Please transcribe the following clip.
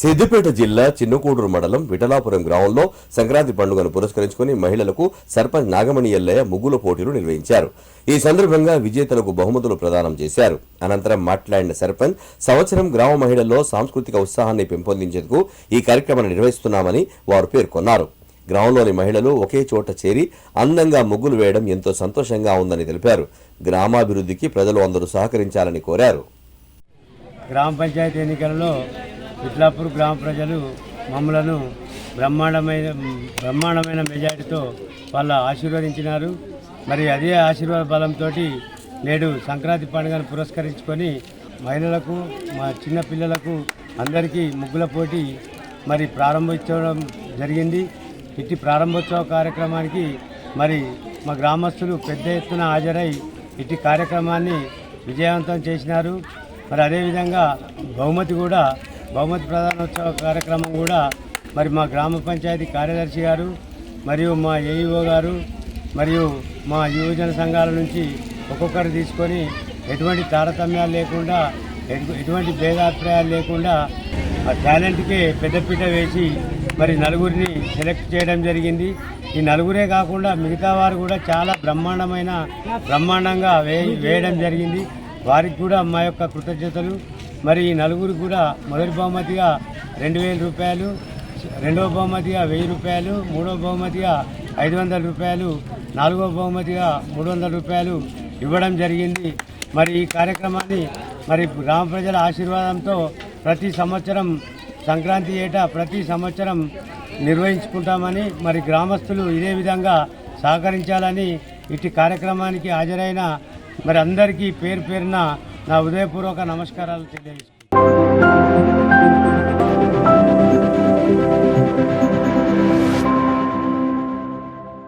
సిద్దిపేట జిల్లా చిన్నకూడూరు మండలం విఠలాపురం గ్రామంలో సంక్రాంతి పండుగను పురస్కరించుకుని మహిళలకు సర్పంచ్ నాగమణి ఎల్లయ్య ముగ్గుల పోటీలు నిర్వహించారు. ఈ సందర్భంగా విజేతలకు బహుమతులు ప్రదానం చేశారు. అనంతరం మాట్లాడిన సర్పంచ్ సంవత్సరం గ్రామ మహిళల్లో సాంస్కృతిక ఉత్సాహాన్ని పెంపొందించేందుకు ఈ కార్యక్రమాన్ని నిర్వహిస్తున్నామని వారు పేర్కొన్నారు. గ్రామంలోని మహిళలు ఒకే చోట చేరి అందంగా ముగ్గులు వేయడం ఎంతో సంతోషంగా ఉందని తెలిపారు. గ్రామాభివృద్ధికి ప్రజలు అందరూ సహకరించాలని కోరారు. గ్రామ పంచాయతీ ఎన్నికలలో ఇట్లాపూర్ గ్రామ ప్రజలు మమ్మలను బ్రహ్మాండమైన బ్రహ్మాండమైన మెజారిటీతో వాళ్ళ ఆశీర్వదించినారు. మరి అదే ఆశీర్వాద బలంతో నేడు సంక్రాంతి పండుగను పురస్కరించుకొని మహిళలకు మా చిన్నపిల్లలకు అందరికీ ముగ్గుల పోటీ మరి ప్రారంభించడం జరిగింది. ఇట్టి ప్రారంభోత్సవ కార్యక్రమానికి మరి మా గ్రామస్తులు పెద్ద ఎత్తున హాజరై ఇట్టి కార్యక్రమాన్ని విజయవంతం చేసినారు. మరి అదేవిధంగా బహుమతి కూడా బహుమతి ప్రధానోత్సవ కార్యక్రమం కూడా మరి మా గ్రామ పంచాయతీ కార్యదర్శి గారు మరియు మా ఏఈఓ గారు మరియు మా యువజన సంఘాల నుంచి ఒక్కొక్కరు తీసుకొని ఎటువంటి తారతమ్యాలు లేకుండా ఎటువంటి భేదాభిప్రాయాలు లేకుండా ఆ టాలెంట్కే పెద్దపీట వేసి మరి నలుగురిని సెలెక్ట్ చేయడం జరిగింది. ఈ నలుగురే కాకుండా మిగతా వారు కూడా చాలా బ్రహ్మాండమైన బ్రహ్మాండంగా వేయడం జరిగింది. వారికి కూడా మా యొక్క కృతజ్ఞతలు. మరి ఈ నలుగురు కూడా మొదటి బహుమతిగా రెండు వేల రూపాయలు రెండవ బహుమతిగా వెయ్యి రూపాయలు మూడవ బహుమతిగా ఐదు వందల రూపాయలు నాలుగవ బహుమతిగా మూడు వందల రూపాయలు ఇవ్వడం జరిగింది. మరి ఈ కార్యక్రమాన్ని మరి గ్రామ ప్రజల ఆశీర్వాదంతో ప్రతి సంవత్సరం సంక్రాంతి ఏటా ప్రతి సంవత్సరం నిర్వహించుకుంటామని మరి గ్రామస్తులు ఇదే విధంగా సహకరించాలని ఇట్టి కార్యక్రమానికి హాజరైన మరి అందరికీ పేరు పేరున నా ఉదయపూర్వక నమస్కారాలు తెలియజేసుకుంటాను